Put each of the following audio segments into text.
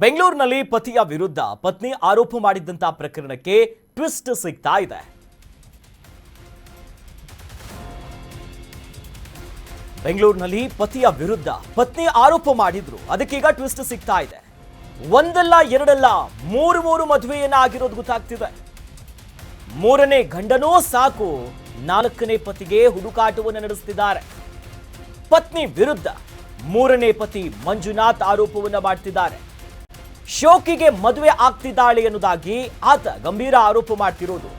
ಬೆಂಗಳೂರಿನಲ್ಲಿ ಪತಿಯ ವಿರುದ್ಧ ಪತ್ನಿ ಆರೋಪ ಮಾಡಿದ್ದಂತಹ ಪ್ರಕರಣಕ್ಕೆ ಟ್ವಿಸ್ಟ್ ಸಿಗ್ತಾ ಇದೆ. ಬೆಂಗಳೂರಿನಲ್ಲಿ ಪತಿಯ ವಿರುದ್ಧ ಪತ್ನಿ ಆರೋಪ ಮಾಡಿದ್ರು. ಅದಕ್ಕೀಗ ಟ್ವಿಸ್ಟ್ ಸಿಗ್ತಾ ಇದೆ. ಒಂದಲ್ಲ, ಎರಡಲ್ಲ, ಮೂರು ಮೂರು ಮದುವೆಯನ್ನ ಆಗಿರೋದು ಗೊತ್ತಾಗ್ತಿದೆ. ಮೂರನೇ ಗಂಡನೂ ಸಾಕು, ನಾಲ್ಕನೇ ಪತಿಗೆ ಹುಡುಕಾಟವನ್ನು ನಡೆಸ್ತಿದ್ದಾರೆ. ಪತ್ನಿ ವಿರುದ್ಧ ಮೂರನೇ ಪತಿ ಮಂಜುನಾಥ್ ಆರೋಪವನ್ನ ಮಾಡ್ತಿದ್ದಾರೆ. ಶೋಕಿಗೆ ಮದುವೆ ಆಗ್ತಿದ್ದಾಳೆ ಎನ್ನುವುದಾಗಿ ಆತ ಗಂಭೀರ ಆರೋಪ ಮಾಡ್ತಿರೋದು.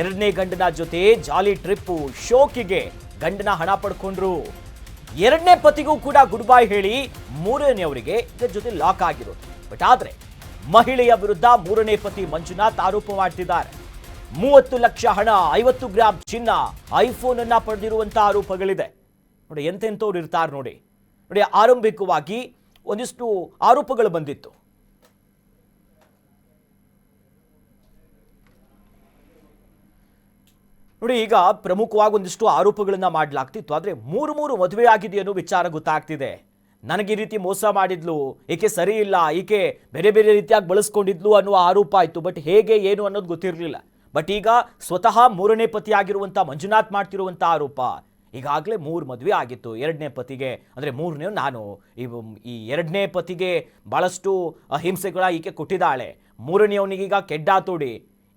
ಎರಡನೇ ಗಂಡನ ಜೊತೆ ಜಾಲಿ ಟ್ರಿಪ್ಪು ಶೋಕಿಗೆ ಗಂಡನ ಹಣ ಪಡ್ಕೊಂಡ್ರು. ಎರಡನೇ ಪತಿಗೂ ಕೂಡ ಗುಡ್ ಬೈ ಹೇಳಿ ಮೂರನೆಯವರಿಗೆ ಇದರ ಜೊತೆ ಲಾಕ್ ಆಗಿರೋದು. ಬಟ್ ಆದ್ರೆ ಮಹಿಳೆಯ ವಿರುದ್ಧ ಮೂರನೇ ಪತಿ ಮಂಜುನಾಥ್ ಆರೋಪ ಮಾಡ್ತಿದ್ದಾರೆ. ಮೂವತ್ತು ಲಕ್ಷ ಹಣ, ಐವತ್ತು ಗ್ರಾಂ ಚಿನ್ನ, ಐಫೋನ್ ಅನ್ನ ಪಡೆದಿರುವಂತಹ ಆರೋಪಗಳಿದೆ. ನೋಡಿ ಎಂತೆಂಥವ್ರು ಇರ್ತಾರೆ ನೋಡಿ. ನೋಡಿ, ಆರಂಭಿಕವಾಗಿ ಒಂದಿಷ್ಟು ಆರೋಪಗಳು ಬಂದಿತ್ತು. ನೋಡಿ, ಈಗ ಪ್ರಮುಖವಾಗಿ ಒಂದಿಷ್ಟು ಆರೋಪಗಳನ್ನ ಮಾಡಲಾಗ್ತಿತ್ತು. ಆದ್ರೆ ಮೂರು ಮೂರು ಮದುವೆ ಆಗಿದೆ ಅನ್ನೋ ವಿಚಾರ ಗೊತ್ತಾಗ್ತಿದೆ. ನನಗೆ ಈ ರೀತಿ ಮೋಸ ಮಾಡಿದ್ಲು ಈಕೆ ಸರಿ ಇಲ್ಲ, ಈಕೆ ಬೇರೆ ಬೇರೆ ರೀತಿಯಾಗಿ ಬಳಸ್ಕೊಂಡಿದ್ಲು ಅನ್ನುವ ಆರೋಪ ಆಯ್ತು. ಬಟ್ ಹೇಗೆ, ಏನು ಅನ್ನೋದು ಗೊತ್ತಿರಲಿಲ್ಲ. ಬಟ್ ಈಗ ಸ್ವತಃ ಮೂರನೇ ಪತಿ ಆಗಿರುವಂತ ಮಂಜುನಾಥ್ ಮಾಡ್ತಿರುವಂಥ ಆರೋಪ. ಈಗಾಗಲೇ ಮೂರು ಮದುವೆ ಆಗಿತ್ತು. ಎರಡನೇ ಪತಿಗೆ, ಅಂದರೆ ಮೂರನೇ ನಾನು. ಈ ಎರಡನೇ ಪತಿಗೆ ಭಾಳಷ್ಟು ಅಹಿಂಸೆಗಳ ಈಕೆ ಕೊಟ್ಟಿದ್ದಾಳೆ. ಮೂರನೆಯವನಿಗೀಗ ಕೆಡ್ಡ ತೋಡಿ.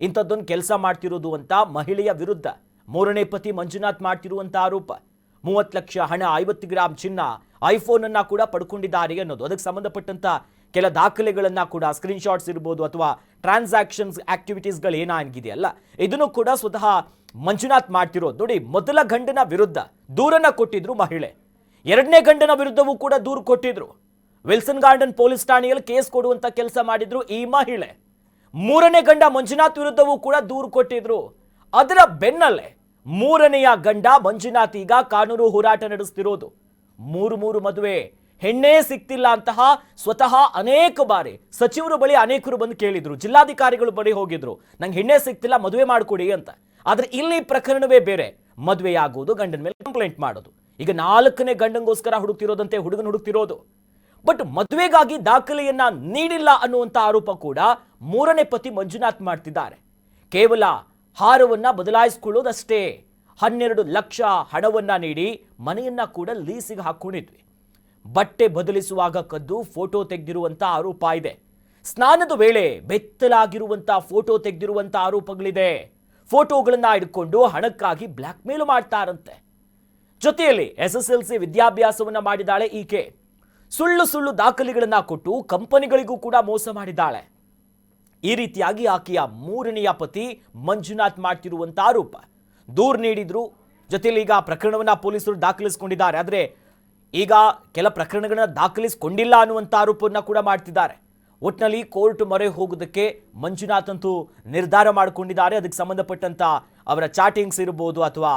ಇಂಥದ್ದೊಂದು ಕೆಲಸ ಮಾಡ್ತಿರೋದು ಅಂತ ಮಹಿಳೆಯ ವಿರುದ್ಧ ಮೂರನೇ ಪತಿ ಮಂಜುನಾಥ್ ಮಾಡ್ತಿರುವಂಥ ಆರೋಪ. ಮೂವತ್ತು ಲಕ್ಷ ಹಣ, ಐವತ್ತು ಗ್ರಾಮ್ ಚಿನ್ನ ಐಫೋನ್ ಅನ್ನ ಕೂಡ ಪಡ್ಕೊಂಡಿದ್ದಾರೆ ಅನ್ನೋದು. ಅದಕ್ಕೆ ಸಂಬಂಧಪಟ್ಟಂತ ಕೆಲ ದಾಖಲೆಗಳನ್ನು ಕೂಡ ಸ್ಕ್ರೀನ್ಶಾಟ್ಸ್ ಇರ್ಬೋದು ಅಥವಾ ಟ್ರಾನ್ಸಾಕ್ಷನ್ಸ್ ಆಕ್ಟಿವಿಟೀಸ್ಗಳು ಏನಾಗಿದೆಯಲ್ಲ ಇದನ್ನು ಕೂಡ ಸ್ವತಃ ಮಂಜುನಾಥ್ ಮಾಡ್ತಿರೋದು. ನೋಡಿ, ಮೊದಲ ಗಂಡನ ವಿರುದ್ಧ ದೂರನ್ನ ಕೊಟ್ಟಿದ್ರು ಮಹಿಳೆ. ಎರಡನೇ ಗಂಡನ ವಿರುದ್ಧವೂ ಕೂಡ ದೂರು ಕೊಟ್ಟಿದ್ರು. ವಿಲ್ಸನ್ ಗಾರ್ಡನ್ ಪೊಲೀಸ್ ಠಾಣೆಯಲ್ಲಿ ಕೇಸ್ ಕೊಡುವಂತ ಕೆಲಸ ಮಾಡಿದ್ರು ಈ ಮಹಿಳೆ. ಮೂರನೇ ಗಂಡ ಮಂಜುನಾಥ್ ವಿರುದ್ಧವೂ ಕೂಡ ದೂರು ಕೊಟ್ಟಿದ್ರು. ಅದರ ಬೆನ್ನಲ್ಲೇ ಮೂರನೆಯ ಗಂಡ ಮಂಜುನಾಥ್ ಈಗ ಕಾನೂನು ಹೋರಾಟ ನಡೆಸ್ತಿರೋದು. ಮೂರು ಮೂರು ಮದುವೆ, ಹೆಣ್ಣೇ ಸಿಗ್ತಿಲ್ಲ ಅಂತಹ ಸ್ವತಃ ಅನೇಕ ಬಾರಿ ಸಚಿವರು ಬಳಿ ಅನೇಕರು ಬಂದು ಕೇಳಿದ್ರು, ಜಿಲ್ಲಾಧಿಕಾರಿಗಳು ಬಳಿ ಹೋಗಿದ್ರು, ನಂಗೆ ಹೆಣ್ಣೇ ಸಿಗ್ತಿಲ್ಲ ಮದುವೆ ಮಾಡಿಕೊಡಿ ಅಂತ. ಆದ್ರೆ ಇಲ್ಲಿ ಪ್ರಕರಣವೇ ಬೇರೆ, ಮದುವೆಯಾಗುವುದು ಗಂಡನ ಮೇಲೆ ಕಂಪ್ಲೇಂಟ್ ಮಾಡೋದು. ಈಗ ನಾಲ್ಕನೇ ಗಂಡಂಗೋಸ್ಕರ ಹುಡುಕ್ತಿರೋದಂತೆ ಹುಡುಗನ ಹುಡುಕ್ತಿರೋದು. ಬಟ್ ಮದುವೆಗಾಗಿ ದಾಖಲೆಯನ್ನ ನೀಡಿಲ್ಲ ಅನ್ನುವಂಥ ಆರೋಪ ಕೂಡ ಮೂರನೇ ಪತಿ ಮಂಜುನಾಥ್ ಮಾಡ್ತಿದ್ದಾರೆ. ಕೇವಲ ಹಾರವನ್ನ ಬದಲಾಯಿಸ್ಕೊಳ್ಳೋದಷ್ಟೇ, ಹನ್ನೆರಡು ಲಕ್ಷ ಹಣವನ್ನ ನೀಡಿ ಮನೆಯನ್ನ ಕೂಡ ಲೀಸಿಗೆ ಹಾಕೊಂಡಿದ್ವಿ ಬಟ್ಟೆ ಬದಲಿಸುವಾಗ ಕದ್ದು ಫೋಟೋ ತೆಗೆದಿರುವಂಥ ಆರೋಪ ಇದೆ. ಸ್ನಾನದ ವೇಳೆ ಬೆತ್ತಲಾಗಿರುವಂಥ ಫೋಟೋ ತೆಗೆದಿರುವಂಥ ಆರೋಪಗಳಿದೆ. ಫೋಟೋಗಳನ್ನು ಹಿಡ್ಕೊಂಡು ಹಣಕ್ಕಾಗಿ ಬ್ಲ್ಯಾಕ್ ಮೇಲ್ ಮಾಡ್ತಾರಂತೆ. ಜೊತೆಯಲ್ಲಿ ಎಸ್ ಎಸ್ ಎಲ್ ಸಿ ವಿದ್ಯಾಭ್ಯಾಸವನ್ನ ಮಾಡಿದಾಳೆ ಈಕೆ. ಸುಳ್ಳು ಸುಳ್ಳು ದಾಖಲೆಗಳನ್ನು ಕೊಟ್ಟು ಕಂಪನಿಗಳಿಗೂ ಕೂಡ ಮೋಸ ಮಾಡಿದ್ದಾಳೆ ಈ ರೀತಿಯಾಗಿ ಆಕೆಯ ಮೂರನೆಯ ಪತಿ ಮಂಜುನಾಥ್ ಮಾಡ್ತಿರುವಂಥ ಆರೋಪ. ದೂರು ನೀಡಿದ್ರು ಜೊತೆಯಲ್ಲಿ ಈಗ ಪ್ರಕರಣವನ್ನ ಪೊಲೀಸರು ದಾಖಲಿಸಿಕೊಂಡಿದ್ದಾರೆ. ಆದರೆ ಈಗ ಕೆಲ ಪ್ರಕರಣಗಳನ್ನ ದಾಖಲಿಸಿಕೊಂಡಿಲ್ಲ ಅನ್ನುವಂಥ ಆರೋಪವನ್ನ ಕೂಡ ಮಾಡ್ತಿದ್ದಾರೆ. ಒಟ್ನಲ್ಲಿ ಕೋರ್ಟ್ ಮೊರೆ ಹೋಗೋದಕ್ಕೆ ಮಂಜುನಾಥ್ ಅಂತೂ ನಿರ್ಧಾರ ಮಾಡಿಕೊಂಡಿದ್ದಾರೆ. ಅದಕ್ಕೆ ಸಂಬಂಧಪಟ್ಟಂತ ಅವರ ಚಾಟಿಂಗ್ಸ್ ಇರ್ಬೋದು ಅಥವಾ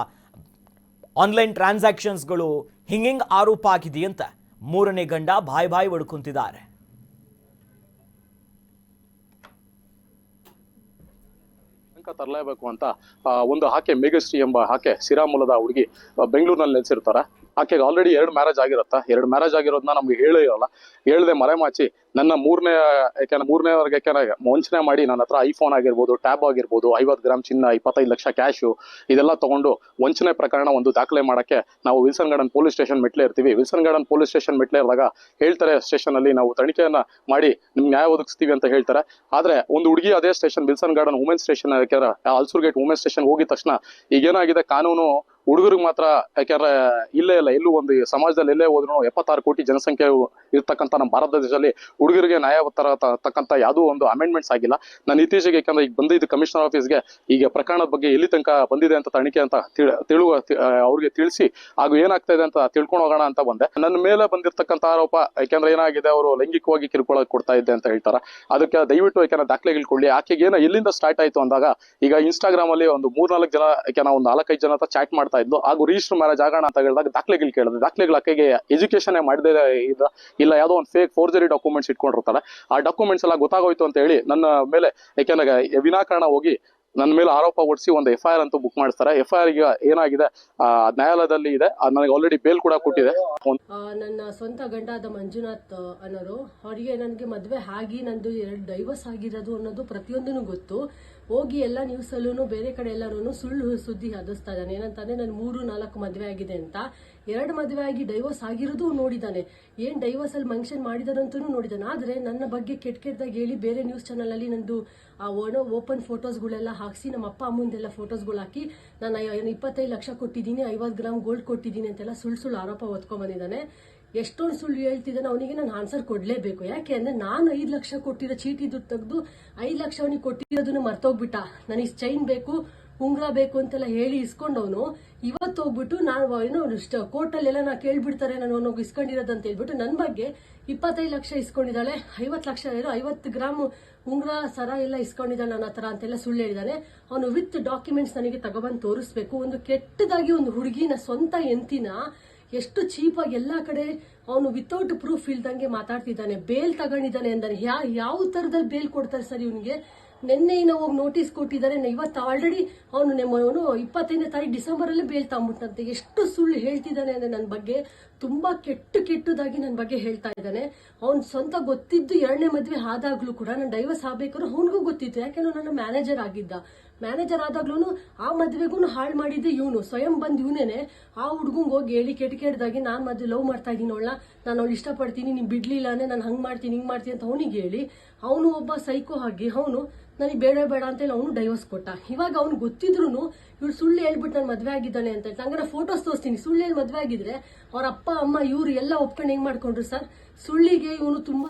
ಆನ್ಲೈನ್ ಟ್ರಾನ್ಸಾಕ್ಷನ್ಸ್ಗಳು ಹಿಂಗಿಂಗ್ ಆರೋಪ ಆಗಿದೆಯಂತ ಮೂರನೇ ಗಂಡ ಬಾಯ್ ಬಾಯ್ ಹೊಡ್ಕೊಂತಿದ್ದಾರೆ ತನಕ ತರಲೇಬೇಕು ಅಂತ ಒಂದು ಆಕೆ ಮೇಘಶ್ರೀ ಎಂಬ ಆಕೆ ಸಿರಾಮೂಲದ ಹುಡುಗಿ ಬೆಂಗಳೂರಿನಲ್ಲಿ ನೆಲೆಸಿರ್ತಾರೆ. ಆಕೆಗೆ ಆಲ್ರೆಡಿ ಎರಡು ಮ್ಯಾರೇಜ್ ಆಗಿರತ್ತಾ? ಎರಡು ಮ್ಯಾರೇಜ್ ಆಗಿರೋದನ್ನ ನಮ್ಗೆ ಹೇಳೇ ಇರಲ್ಲ. ಹೇಳ್ದೆ ಮರೆಮಾಚಿ, ನನ್ನ ಮೂರನೇ, ಯಾಕೆಂದ್ರೆ ಮೂರನೇವರೆಗೆ ಯಾಕೆಂದ್ರೆ ವಂಚನೆ ಮಾಡಿ ನನ್ನ ಹತ್ರ ಐಫೋನ್ ಆಗಿರ್ಬೋದು ಟ್ಯಾಬ್ ಆಗಿರ್ಬೋದು, ಐವತ್ತು ಗ್ರಾಮ್ ಚಿನ್ನ, ಇಪ್ಪತ್ತೈದು ಲಕ್ಷ ಕ್ಯಾಶು ಇದೆಲ್ಲ ತಗೊಂಡು ವಂಚನೆ ಪ್ರಕರಣ ಒಂದು ದಾಖಲೆ ಮಾಡಕ್ಕೆ ನಾವು ವಿಲ್ಸನ್ ಗಾರ್ಡನ್ ಪೊಲೀಸ್ ಸ್ಟೇಷನ್ ಮೆಟ್ಲೆ ಇರ್ತೀವಿ. ವಿಲ್ಸನ್ ಗಾರ್ಡನ್ ಪೊಲೀಸ್ ಸ್ಟೇಷನ್ ಮೆಟ್ಲೆ ಇರುವಾಗ ಹೇಳ್ತಾರೆ ಸ್ಟೇಷನ್ ಅಲ್ಲಿ ನಾವು ತನಿಖೆಯನ್ನು ಮಾಡಿ ನಿಮ್ಗೆ ನ್ಯಾಯ ಒದಗಿಸ್ತೀವಿ ಅಂತ ಹೇಳ್ತಾರೆ. ಆದ್ರೆ ಒಂದು ಹುಡುಗಿ ಅದೇ station, Wilson garden women station ಯಾಕೆಂದ್ರೆ ಅಲ್ಸೂರ್ ಗೇಟ್ ವುಮೆನ್ ಸ್ಟೇಷನ್ ಹೋಗಿದ ತಕ್ಷಣ ಈಗೇನಾಗಿದೆ ಕಾನೂನು ಹುಡುಗರಿಗೆ ಮಾತ್ರ, ಯಾಕಂದ್ರೆ ಇಲ್ಲೇ ಇಲ್ಲ, ಎಲ್ಲೂ ಒಂದು ಸಮಾಜದಲ್ಲಿ ಎಲ್ಲೇ ಹೋದ್ರು ಎಪ್ಪತ್ತಾರು ಕೋಟಿ ಜನಸಂಖ್ಯೆ ಇರ್ತಕ್ಕಂಥ ನಮ್ಮ ಭಾರತ ದೇಶದಲ್ಲಿ ಹುಡುಗರಿಗೆ ನ್ಯಾಯ ತರ ತಕ್ಕಂತ ಯಾವುದೋ ಒಂದು ಅಮೆಂಡ್ಮೆಂಟ್ಸ್ ಆಗಿಲ್ಲ. ನಾನು ಇತ್ತೀಚೆಗೆ ಯಾಕಂದ್ರೆ ಈಗ ಬಂದಿದ್ದು ಕಮಿಷನರ್ ಆಫೀಸ್ಗೆ ಈಗ ಪ್ರಕರಣದ ಬಗ್ಗೆ ಎಲ್ಲಿ ತನಕ ಬಂದಿದೆ ಅಂತ ತನಿಖೆ ಅಂತ ತಿಳ- ತಿಳುವ ಅವ್ರಿಗೆ ತಿಳಿಸಿ, ಹಾಗೂ ಏನಾಗ್ತಾ ಇದೆ ಅಂತ ತಿಳ್ಕೊಂಡು ಹೋಗೋಣ ಅಂತ ಬಂದೆ. ನನ್ನ ಮೇಲೆ ಬಂದಿರತಕ್ಕಂಥ ಆರೋಪ, ಯಾಕೆಂದ್ರೆ ಏನಾಗಿದೆ, ಅವರು ಲೈಂಗಿಕವಾಗಿ ಕಿರುಕುಳ ಕೊಡ್ತಾ ಇದ್ದೆ ಅಂತ ಹೇಳ್ತಾರೆ. ಅದಕ್ಕೆ ದಯವಿಟ್ಟು ಯಾಕಂದ್ರೆ ದಾಖಲೆಗಳು ಕೊಡ್ಲಿ ಆಕೆಗೆ ಏನೋ ಎಲ್ಲಿಂದ ಸ್ಟಾರ್ಟ್ ಆಯ್ತು ಅಂದಾಗ, ಈಗ ಇನ್ಸ್ಟಾಗ್ರಾಮ್ ಅಲ್ಲಿ ಒಂದು ಮೂರ್ನಾಲ್ಕು ಜನ ಯಾಕೆ ಒಂದು ನಾಲ್ಕೈದು ಜನ ಚಾಟ್ ಚಾಟ್ ಮಾಡ್ತಾ ಇದ್ಲು. ಹಾಗೂ ರಿಜಿಸ್ಟರ್ ಮ್ಯಾರೇಜ್ ಆಗೋಣ ಅಂತ ಹೇಳಿದಾಗ ದಾಖಲೆಗಳು ಕೇಳಿದ್ರು ದಾಖಲೆಗಳ ಆಕೆಗೆ ಎಜುಕೇಶನ್ ಮಾಡದೇ ಇದ ಇಲ್ಲ ಯಾವುದೋ ಒಂದು ಫೇಕ್ ಫೋರ್ಜರಿ ಡಾಕ್ಯುಮೆಂಟ್ಸ್ ಇಟ್ಕೊಂಡಿರ್ತಾರೆ ಆ ಡಾಕ್ಯುಮೆಂಟ್ಸ್ ಎಲ್ಲ ಗೊತ್ತಾಗೋಯ್ತು ಅಂತ ಹೇಳಿ ನನ್ನ ಮೇಲೆ ಯಾಕೆಂದ್ರೆ ವಿನಾಕಾರಣ ಹೋಗಿ ನನ್ನ ಮೇಲೆ ಆರೋಪ ಹೊಡಿಸಿ ಒಂದು ಎಫ್ ಐ ಆರ್ ಅಂತೂ ಬುಕ್ ಮಾಡಿಸ್ತಾರೆ. ಎಫ್ ಐ ಆರ್ ಈಗ ಏನಾಗಿದೆ? ನ್ಯಾಯಾಲಯದಲ್ಲಿ ಇದೆ. ನನಗೆ ಆಲ್ರೆಡಿ ಬೇಲ್ ಕೂಡ ಕೊಟ್ಟಿದೆ. ನನ್ನ ಸ್ವಂತ ಗಂಡ ಆದ ಮಂಜುನಾಥ್ ಅನ್ನೋರು ಅವರಿಗೆ ನನಗೆ ಮದುವೆ ಆಗಿ ನಂದು ಎರಡು ಡೈವರ್ಸ್ ಆಗಿರೋದು ಅನ್ನೋದು ಪ್ರತಿಯೊಂದೂ ಗೊತ್ತು. ಹೋಗಿ ಎಲ್ಲ ನ್ಯೂಸಲ್ಲೂ ಬೇರೆ ಕಡೆ ಎಲ್ಲರೂ ಸುಳ್ಳು ಸುದ್ದಿ ಹದಿಸ್ತಾ ಇದ್ದಾನೆ. ಏನಂತಂದ್ರೆ ನಾನು ಮೂರು ನಾಲ್ಕು ಮದುವೆ ಆಗಿದೆ ಅಂತ. ಎರಡು ಮದುವೆ ಆಗಿ ಡೈವರ್ಸ್ ಆಗಿರೋದು ನೋಡಿದ್ದಾನೆ. ಏನ್ ಡೈವರ್ಸ್ ಅಲ್ಲಿ ಮೆನ್ಷನ್ ಮಾಡಿದಾರಂತೂ ನೋಡಿದ್ದಾನೆ. ಆದರೆ ನನ್ನ ಬಗ್ಗೆ ಕೆಟ್ಟ ಕೆಟ್ಟದಾಗಿ ಹೇಳಿ ಬೇರೆ ನ್ಯೂಸ್ ಚಾನಲಲ್ಲಿ ನಂದು ಆ ಒಣ ಓಪನ್ ಫೋಟೋಸ್ಗಳೆಲ್ಲ ಹಾಕಿಸಿ ನಮ್ಮ ಅಪ್ಪ ಅಮ್ಮಂದೆಲ್ಲ ಫೋಟೋಸ್ಗಳು ಹಾಕಿ ನಾನು ಇಪ್ಪತ್ತೈದು ಲಕ್ಷ ಕೊಟ್ಟಿದ್ದೀನಿ, ಐವತ್ತು ಗ್ರಾಮ್ ಗೋಲ್ಡ್ ಕೊಟ್ಟಿದ್ದೀನಿ ಅಂತೆಲ್ಲ ಸುಳ್ಳು ಸುಳ್ಳು ಆರೋಪ ಹೊತ್ಕೊಂಡ್ ಬಂದಿದ್ದಾನೆ. ಎಷ್ಟೊಂದು ಸುಳ್ಳು ಹೇಳ್ತಿದ್ದಾನೆ, ಅವನಿಗೆ ನಾನು ಆನ್ಸರ್ ಕೊಡಲೇಬೇಕು. ಯಾಕೆ ಅಂದರೆ ನಾನು ಐದು ಲಕ್ಷ ಕೊಟ್ಟಿರೋ ಚೀಟಿ ದುಡ್ಡು ತೆಗೆದು ಐದು ಲಕ್ಷ ಅವನಿಗೆ ಕೊಟ್ಟಿರೋದನ್ನು ಮರ್ತೋಗ್ಬಿಟ್ಟ. ನನಗೆ ಚೈನ್ ಬೇಕು, ಉಂಗುರ ಬೇಕು ಅಂತೆಲ್ಲ ಹೇಳಿ ಇಸ್ಕೊಂಡವನು. ಇವತ್ತು ಹೋಗ್ಬಿಟ್ಟು ನಾನು ಏನೋ ಕೋರ್ಟಲ್ಲೆಲ್ಲ ನಾ ಕೇಳ್ಬಿಡ್ತಾರೆ, ನಾನು ಅವನಿಗೆ ಅಂತ ಹೇಳ್ಬಿಟ್ಟು ನನ್ನ ಬಗ್ಗೆ ಇಪ್ಪತ್ತೈದು ಲಕ್ಷ ಇಸ್ಕೊಂಡಿದ್ದಾಳೆ. ಐವತ್ತು ಲಕ್ಷ ಏನೋ, ಐವತ್ತು ಗ್ರಾಮ್ ಉಂಗುರ, ಸರ ಎಲ್ಲ ಇಸ್ಕೊಂಡಿದ್ದಾಳೆ ನನ್ನ ಹತ್ರ ಅಂತೆಲ್ಲ ಸುಳ್ಳು ಹೇಳಿದಾನೆ. ಅವನು ವಿತ್ ಡಾಕ್ಯುಮೆಂಟ್ಸ್ ನನಗೆ ತಗೊಬಂದು ತೋರಿಸ್ಬೇಕು. ಒಂದು ಕೆಟ್ಟದಾಗಿ ಒಂದು ಹುಡುಗಿನ ಸ್ವಂತ ಎಂತಿನ ಎಷ್ಟು ಚೀಪಾಗಿ ಎಲ್ಲಾ ಕಡೆ ಅವನು ವಿತೌಟ್ ಪ್ರೂಫ್ ಇಲ್ದಂಗೆ ಮಾತಾಡ್ತಿದ್ದಾನೆ ಬೇಲ್ ತಗೊಂಡಿದ್ದಾನೆ ಅಂದಾನೆ ಯಾ ಯಾವ ತರದಲ್ಲಿ ಬೇಲ್ ಕೊಡ್ತಾರೆ ಸರ್ ಇವನಿಗೆ? ನಿನ್ನೆ ಇನ್ನ ಹೋಗಿ ನೋಟಿಸ್ ಕೊಟ್ಟಿದ್ದಾರೆ. ಇವತ್ತು ಆಲ್ರೆಡಿ ಅವನು ಅವನು ಇಪ್ಪತ್ತೈದನೇ ತಾರೀಕು ಡಿಸೆಂಬರ್ ಅಲ್ಲೇ ಬೇಲ್ ತಗೊಂಬಿಟ್ಟಂತೆ ಎಷ್ಟು ಸುಳ್ಳು ಹೇಳ್ತಿದ್ದಾನೆ ಅಂದ್ರೆ ನನ್ನ ಬಗ್ಗೆ, ತುಂಬಾ ಕೆಟ್ಟು ಕೆಟ್ಟದಾಗಿ ನನ್ನ ಬಗ್ಗೆ ಹೇಳ್ತಾ ಇದ್ದಾನೆ. ಅವ್ನು ಸ್ವಂತ ಗೊತ್ತಿದ್ದು ಎರಡನೇ ಮದುವೆ ಆದಾಗ್ಲೂ ಕೂಡ ನಾನು ಡೈವರ್ಸ್ ಆಗಬೇಕಾದ್ರೂ ಅವನಿಗೂ ಗೊತ್ತಿತ್ತು. ಯಾಕೆಂದ್ರೆ ನನ್ನ ಮ್ಯಾನೇಜರ್ ಆಗಿದ್ದ. ಮ್ಯಾನೇಜರ್ ಆದಾಗ್ಲೂ ಆ ಮದುವೆಗೂ ಹಾಳು ಮಾಡಿದ್ದೆ ಇವನು. ಸ್ವಯಂ ಬಂದ್ ಇವನೇನೆ. ಆ ಹುಡುಗಂಗೆ ಹೋಗಿ ಹೇಳಿ ಕೆಟ್ಟ ಕೆಟ್ಟದಾಗಿ, ನಾನು ಮದುವೆ ಲವ್ ಮಾಡ್ತಾ ಇದ್ದೀನಿ ಅವಳ ನಾನು ಅವಳು ಇಷ್ಟಪಡ್ತೀನಿ. ನೀನು ಬಿಡ್ಲಿಲ್ಲ ನಾನು ಹಂಗ್ ಮಾಡ್ತೀನಿ, ಹಿಂಗೆ ಮಾಡ್ತೀನಿ ಅಂತ ಅವನಿಗೆ ಹೇಳಿ, ಅವನು ಒಬ್ಬ ಸೈಕೋ ಆಗಿ, ಅವನು ನನಗೆ ಬೇಡ ಬೇಡ ಅಂತ ಹೇಳಿ ಅವನು ಡೈವರ್ಸ್ ಕೊಟ್ಟ. ಇವಾಗ ಅವ್ನು ಗೊತ್ತಿದ್ರು ಇವ್ರು ಸುಳ್ಳು ಹೇಳ್ಬಿಟ್ಟು ನಾನು ಮದುವೆ ಆಗಿದ್ದಾನೆ ಅಂತ ಹಂಗಾರೆ ಫೋಟೋಸ್ ತೋರಿಸ್ತೀನಿ. ಸುಳ್ಳು ಹೇಳಿ ಮದುವೆ ಆಗಿದ್ರೆ ಅವ್ರ ಅಪ್ಪ, ಅಮ್ಮ, ಇವ್ರು ಎಲ್ಲ ಒಪ್ಕೊಂಡು ಹೆಂಗ್ ಮಾಡ್ಕೊಂಡ್ರು ಸರ್? ಸುಳ್ಳಿಗೆ ಇವನು ತುಂಬಾ